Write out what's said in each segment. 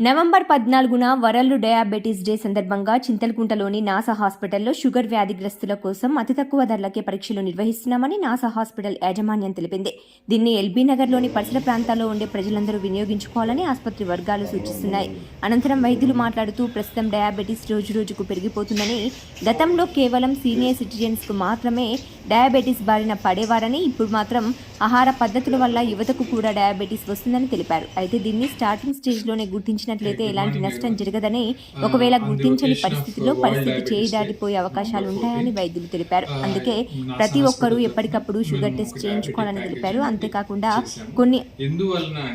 November పద్నాలుగున world diabetes day సందర్భంగా చింతల్కుంటలోని NASA హాస్పిటల్లో షుగర్ వ్యాధిగ్రస్తుల కోసం అతి తక్కువ ధరలకే పరీక్షలు నిర్వహిస్తున్నామని నాసా హాస్పిటల్ యాజమాన్యం తెలిపింది. దీన్ని ఎల్బీ నగర్లోని పరిసర ప్రాంతాల్లో ఉండే ప్రజలందరూ వినియోగించుకోవాలని ఆసుపత్రి వర్గాలు సూచిస్తున్నాయి. అనంతరం వైద్యులు మాట్లాడుతూ ప్రస్తుతం డయాబెటీస్ రోజురోజుకు పెరిగిపోతుందని గతంలో కేవలం సీనియర్ సిటిజన్స్కు మాత్రమే డయాబెటీస్ బారిన పడేవారని ఇప్పుడు మాత్రం ఆహార పద్ధతుల వల్ల యువతకు కూడా డయాబెటీస్ వస్తుందని తెలిపారు. అయితే దీన్ని స్టార్టింగ్ స్టేజ్లోనే గుర్తించినట్లయితే ఎలాంటి నష్టం జరగదని ఒకవేళ గుర్తించని పరిస్థితిలో పరిస్థితి చేయి దాటిపోయే అవకాశాలు ఉంటాయని వైద్యులు తెలిపారు. అందుకే ప్రతి ఒక్కరూ ఎప్పటికప్పుడు షుగర్ టెస్ట్ చేయించుకోవాలని తెలిపారు. అంతేకాకుండా కొన్ని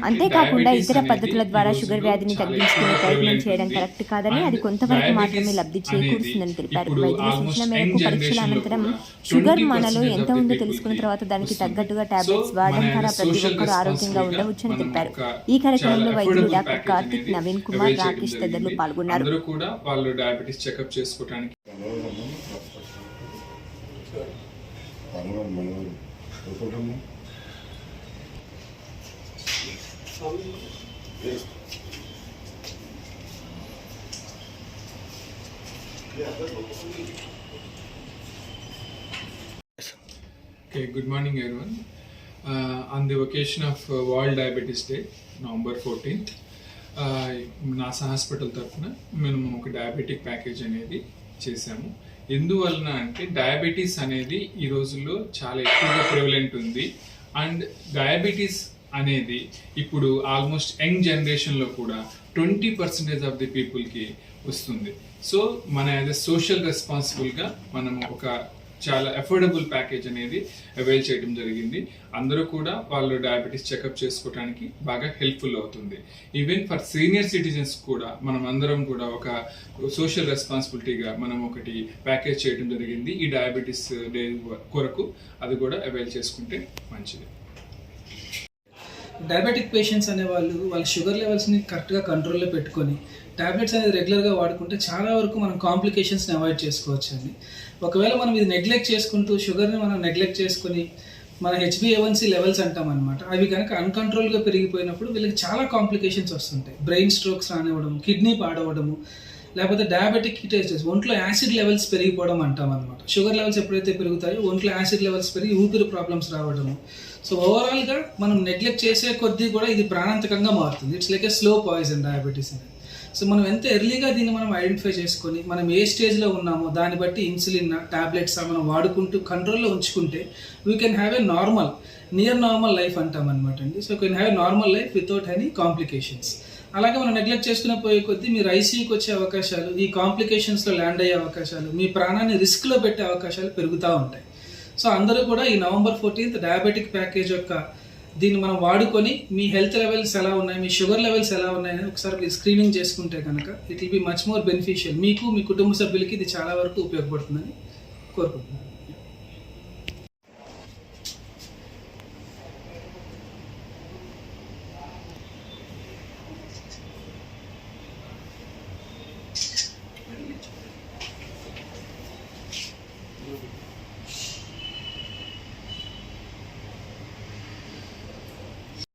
అంతేకాకుండా ఇతర పద్ధతుల ద్వారా షుగర్ వ్యాధిని తగ్గించుకునే ప్రయత్నం చేయడం కరెక్ట్ కాదని. అది కొంతవరకు మాత్రమే లబ్ధి చేకూరుస్తుందని తెలిపారు. వైద్యుల సూచన మేరకు పరీక్షల అనంతరం షుగర్ 20% మనలో ఎంత ఉందో తెలుసుకున్న తర్వాత దానికి. తగ్గట్టుగా టాబ్లెట్స్ వాడడం ద్వారా ప్రతి ఒక్కరు ఆరోగ్యంగా ఉండవచ్చని తెలిపారు ఒక ఈ కార్యక్రమంలో వైద్యులు డాక్టర్ కార్తిక్ నవీన్ కుమార్ రాకేష్ తదితరులు. పాల్గొన్నారు అందరూ కూడా వాళ్ళు డయాబెటీస్ చెకప్ చేసుకోవడానికి మనవరు మనవరు అనుకుంటాము Okay, good morning everyone. Uh, on the occasion of uh, World Diabetes Day, November 14th, uh, NASA hospital తరఫున మేము ఒక డయాబెటిక్ ప్యాకేజ్ అనేది చేశాము. ఎందువలన అంటే డయాబెటీస్ అనేది ఈ రోజుల్లో చాలా ఎక్కువగా ప్రివలెంట్ ఉంది. అండ్ డయాబెటీస్ అనేది ఇప్పుడు ఆల్మోస్ట్ యంగ్ జనరేషన్లో కూడా ట్వంటీ పర్సెంటేజ్ ఆఫ్ ది పీపుల్కి వస్తుంది. సో మన యాజ్ అ సోషల్ రెస్పాన్సిబుల్గా మనం ఒక చాలా అఫోర్డబుల్ ప్యాకేజ్ అనేది అవైల్ చేయడం జరిగింది. అందరూ కూడా వాళ్ళు డయాబెటీస్ చెకప్ చేసుకోవడానికి బాగా హెల్ప్ఫుల్ అవుతుంది. ఈవెన్ ఫర్ సీనియర్ సిటిజన్స్ కూడా మనం అందరం కూడా ఒక సోషల్ రెస్పాన్సిబిలిటీగా మనం ఒకటి ప్యాకేజ్ చేయడం జరిగింది. ఈ డయాబెటీస్ డే కొరకు అది కూడా అవైల్ చేసుకుంటే మంచిది. డయాబెటిక్ పేషెంట్స్ అనే వాళ్ళు వాళ్ళ షుగర్ లెవెల్స్ని కరెక్ట్గా కంట్రోల్లో పెట్టుకొని ట్యాబ్లెట్స్ అనేది రెగ్యులర్గా వాడుకుంటే చాలా వరకు మనం కాంప్లికేషన్స్ని అవాయిడ్ చేసుకోవచ్చు అండి ఒకవేళ మనం ఇది నెగ్లెక్ట్ చేసుకుంటూ షుగర్ని మనం నెగ్లెక్ట్ చేసుకొని మన హెచ్బిఏవన్సీ లెవెల్స్ అంటాం అనమాట అవి కనుక అన్కంట్రోల్గా పెరిగిపోయినప్పుడు వీళ్ళకి చాలా కాంప్లికేషన్స్ వస్తుంటాయి. బ్రెయిన్ స్ట్రోక్స్ రానివ్వడం కిడ్నీ పాడవడము లేకపోతే డయాబెటిక్ కిటేసెస్ ఒంట్లో యాసిడ్ లెవెల్స్ పెరిగిపోవడం అంటాం అనమాట షుగర్ లెవెల్స్ ఎప్పుడైతే పెరుగుతాయో ఒంట్లో యాసిడ్ లెవెల్స్ పెరిగి ఊపిరి ప్రాబ్లమ్స్ రావడము. సో ఓవరాల్గా మనం నెగ్లెక్ట్ చేసే కొద్దీ కూడా ఇది ప్రాణాంతకంగా మారుతుంది. It's like a slow poison diabetes అనేది. సో మనం ఎంత ఎర్లీగా దీన్ని మనం ఐడెంటిఫై చేసుకొని మనం ఏ స్టేజ్లో ఉన్నామో దాన్ని బట్టి ఇన్సులిన్ టాబ్లెట్స్ మనం వాడుకుంటూ కంట్రోల్లో ఉంచుకుంటే we can have a normal near normal life అంటాం అనమాట అండి. So can have a normal life without any complications అలాగే మనం నెగ్లెక్ట్ చేసుకునే పోయే కొద్దీ మీరు ఐసీయూకి వచ్చే అవకాశాలు ఈ కాంప్లికేషన్స్లో ల్యాండ్ అయ్యే అవకాశాలు మీ ప్రాణాన్ని రిస్క్లో పెట్టే అవకాశాలు పెరుగుతూ ఉంటాయి. సో అందరూ కూడా ఈ నవంబర్ ఫోర్టీన్త్ డయాబెటిక్ ప్యాకేజ్ యొక్క దీన్ని మనం వాడుకొని మీ హెల్త్ లెవెల్స్ ఎలా ఉన్నాయి మీ షుగర్ లెవెల్స్ ఎలా ఉన్నాయని ఒకసారి మీరు స్క్రీనింగ్ చేసుకుంటే కనుక it will be much more beneficial మీకు మీ కుటుంబ సభ్యులకి ఇది చాలా వరకు ఉపయోగపడుతుందని కోరుకుంటున్నాను.